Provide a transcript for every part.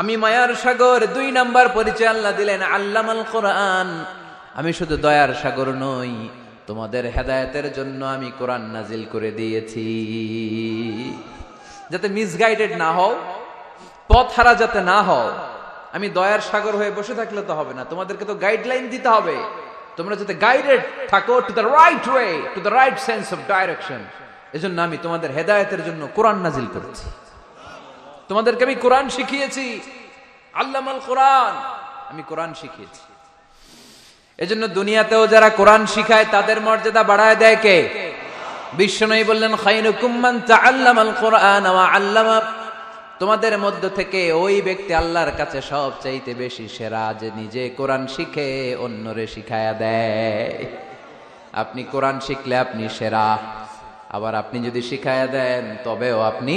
আমি মায়ার সাগর দুই নাম্বার পরিচয় আল্লাহ দিলেন, আল্লামাল কোরআন। আমি শুধু দয়ার সাগর নই, তোমাদের হেদায়েতের জন্য আমি কোরআন নাজিল করে দিয়েছি। যাতে মিসগাইডেড না হও, পথ হারা যাতে না হও, আমি দয়ার সাগর হয়ে বসে থাকলে তো হবে না, তোমাদেরকে তো গাইডলাইন দিতে হবে। তোমরা যাতে গাইডেড থাকো to the right way to the right sense of direction এজন্য আমি তোমাদের হেদায়েতের জন্য কোরআন নাজিল করেছি। তোমাদেরকে আমি কোরআন শিখিয়েছি। আল্লামাল কোরআন। আমি কোরআন শিখিয়েছি। এজন্য দুনিয়াতেও যারা কোরআন শিখায়, তাদের মর্যাদা বাড়ায় দেয় কে? বিশ্বনবী বললেন মান তাআল্লামাল কোরআন আল্লামা তোমাদের মধ্য থেকে ওই ব্যক্তি আল্লাহর কাছে সব চাইতে বেশি সেরা যে নিজে কোরআন শিখে, অন্যরে শিখায়া দেয়। আপনি কোরআন শিখলে আপনি সেরা। আবার আপনি যদি শিখায়া দেন, তবেও আপনি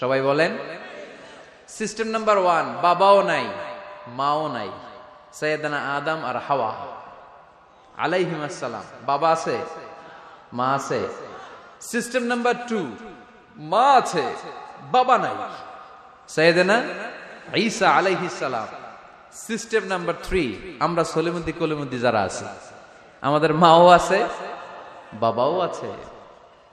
সবাই বলেন। সিস্টেম নাম্বার ওয়ান বাবাও নাই, মাও নাই সৈয়দানা আদম আর হাওয়া। আলাইহিম আসসালাম। বাবা আছে, মা আছে। সিস্টেম নাম্বার টু মা আছে, বাবা নাই। সৈয়দানা ঈসা আলাইহিস সালাম। সিস্টেম নাম্বার থ্রি আমরা সলিমুদ্দি কলিমুদ্দি যারা আছে, আমাদের মাও আছে, বাবাও আছে।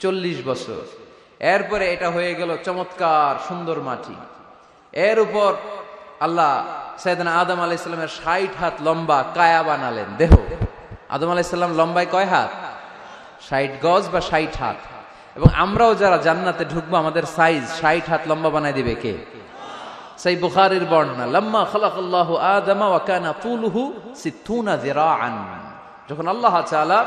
চল্লিশ বছর। এরপরে এটা হয়ে গেল চমৎকার সুন্দর মাটি। এর উপর আল্লাহ সৈয়দনা আদম আলাইসাল্লামের ষাট হাত লম্বা কায়া বানালেন। দেহ। আদম আলাইসাল্লাম লম্বায় কয় হাত? ষাট গজ বা ষাট হাত। এবং আমরাও যারা জান্নাতে ঢুকবো, আমাদের সাইজ ষাট হাত লম্বা বানাই দিবে কে? সেই বুখারীর বর্ণনা, লাম্মা খালাকাল্লাহু আদামা ওয়া কানা তুলুহু সিত্তুনা যিরাআন। যখন আল্লাহ তাআলা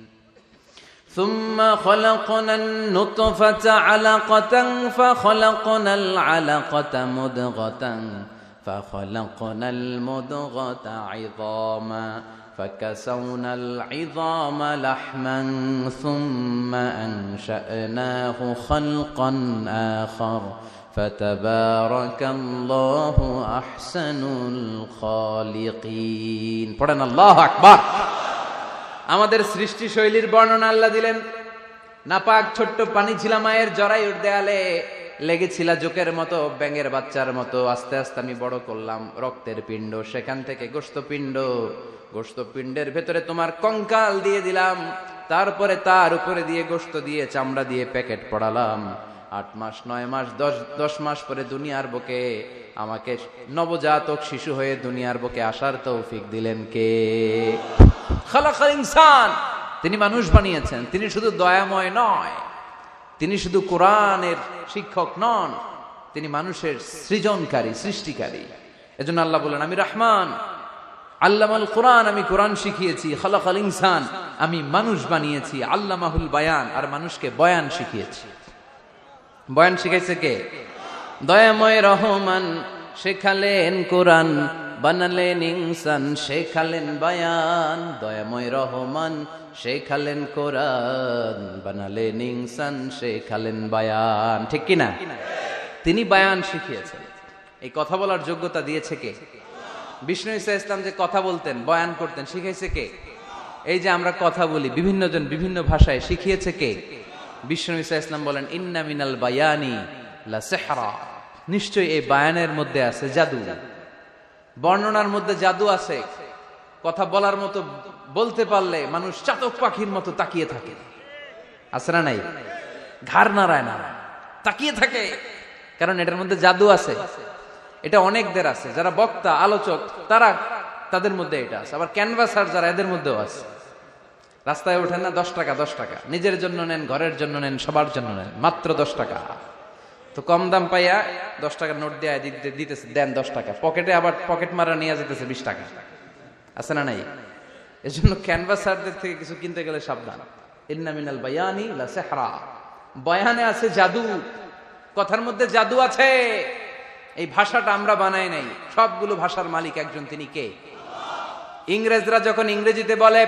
ثم خلقنا النطفة علقة فخلقنا العلقة مدغة فخلقنا المدغة عظاما فكسونا العظام لحما ثم أنشأناه خلقا آخر فتبارك الله أحسن الخالقين. الله أكبر আমাদের সৃষ্টি শৈলীর বর্ণনা আল্লাহ দিলেন, নাপাক ছোট্ট পানি ছিল মায়ের জরায়ুর দেয়ালে, লেগেছিল জোকের মতো, ব্যাঙের বাচ্চার মতো, আস্তে আস্তে আমি বড় করলাম, রক্তের পিণ্ড, সেখান থেকে গোস্ত পিণ্ড গোস্ত পিণ্ডের ভেতরে তোমার কঙ্কাল দিয়ে দিলাম, তারপরে তার উপরে দিয়ে গোস্ত দিয়ে চামড়া দিয়ে প্যাকেট পড়ালাম। আট মাস, নয় মাস, দশ দশ মাস পরে দুনিয়ার বুকে আমাকে নবজাতক শিশু হয়ে দুনিয়ার বুকে আসার তৌফিক দিলেন কে? ইনসান। তিনি মানুষ বানিয়েছেন। তিনি শুধু দয়াময় নয়, তিনি শুধু কোরআনের শিক্ষক নন, তিনি মানুষের সৃজনকারী, সৃষ্টিকারী। এজন্য আল্লাহ বলেন আমি রহমান, আল্লামাল কোরআন, আমি কোরআন শিখিয়েছি, খালাকাল ইনসান, আমি মানুষ বানিয়েছি, আল্লামাহুল বায়ান, আর মানুষকে বয়ান শিখিয়েছি। বয়ান শিখাইছে কে? দয়াময় রহমান শেখালেন কোরআন, বানালেন ইনসান, শেখালেন বায়ান। দয়াময় রহমান শেখালেন কোরআন, বানালেন ইনসান, শেখালেন বায়ান। ঠিক কিনা? তিনি বায়ান শিখিয়েছেন। এই কথা বলার যোগ্যতা দিয়েছে কে? বিষ্ণু ইসা ইসলাম যে কথা বলতেন, বয়ান করতেন, শিখাইছে কে? এই যে আমরা কথা বলি, বিভিন্ন জন বিভিন্ন ভাষায় শিখিয়েছে কে? বিষ্ণু ইসা ইসলাম বলেন, ইন্না মিনাল বায়ানি লা সেহরা। নিশ্চয়ই এই বায়ানের মধ্যে আছে জাদু। বর্ণনার মধ্যে জাদু আছে। কথা বলার মতো বলতে পারলে মানুষ চাতক পাখির মতো তাকিয়ে থাকে। আছে না নাই? ঘাড় নাড়ায় না। তাকিয়ে থাকে। কারণ এটার মধ্যে জাদু আছে। এটা অনেকদের আছে। যারা বক্তা, আলোচক, তারা তাদের মধ্যে এটা আছে। আবার ক্যানভাসার যারা, এদের মধ্যেও আছে। রাস্তায় ওঠেন না, দশ টাকা দশ টাকা। নিজের জন্য নেন, ঘরের জন্য নেন, সবার জন্য নেন, মাত্র দশ টাকা। তো কম দাম পাইয়া দশ টাকার নোট দেয়া দিতে দিতেছে, দেন দশ টাকা। পকেটে আবার পকেট মারা নিয়ে যেতেছে বিশ টাকা। আছে না নাই? এই জন্য ক্যানভাসারদের থেকে কিছু কিনতে গেলে সাবধান। ইন্না মিনাল বায়ানি লা বয়ানে আছে জাদু। কথার মধ্যে জাদু আছে। এই ভাষাটা আমরা বানাই নাই। সবগুলো ভাষার মালিক একজন, তিনি কে? ইংরেজরা যখন ইংরেজিতে বলে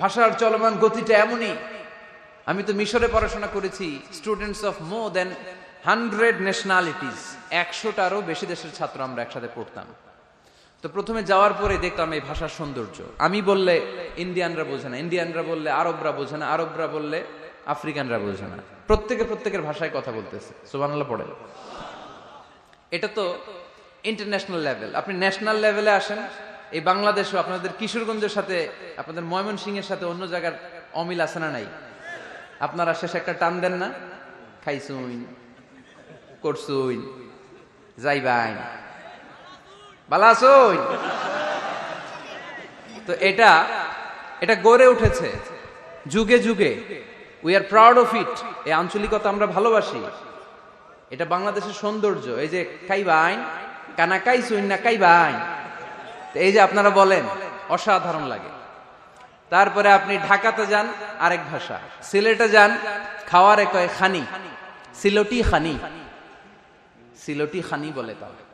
ভাষার চলমান গতিটা এমনই। আমি তো মিশরে পড়াশোনা করেছি students of more than hundred nationalities একশোটারও বেশি দেশের ছাত্র আমরা একসাথে পড়তাম। তো প্রথমে যাওয়ার পরে দেখলাম এই ভাষার সৌন্দর্য। আমি বললে ইন্ডিয়ানরা বোঝে না, ইন্ডিয়ানরা বললে আরবরা বোঝে না, আরবরা বললে আফ্রিকানরা বোঝে না। প্রত্যেকে প্রত্যেকের ভাষায় কথা বলতেছে, সুবহানাল্লাহ পড়ে। এটা তো ইন্টারন্যাশনাল লেভেল আপনি ন্যাশনাল লেভেলে আসেন এই বাংলাদেশও আপনাদের কিশোরগঞ্জের সাথে, আপনাদের ময়মনসিংহের সাথে অন্য জায়গার অমিল আছে না নাই? আপনারা শেষে একটা টান দেন না? খাইছুইন করছুইন যাইবাইন ভালো আছুইন তো এটা এটা গড়ে উঠেছে। যুগে যুগে। We are proud of it এই আঞ্চলিকতা আমরা ভালোবাসি। এটা বাংলাদেশের সৌন্দর্য। এই যে কাইবাইন কানা কাইছুইন না কাইবাইন তো এই যে আপনারা বলেন, অসাধারণ লাগে। তারপরে আপনি ঢাকাতে যান, আরেক ভাষা। সিলেটে যান, খাওয়ার এক খানি। সিলোটি খানি। সিলোটি খানি বলে তারা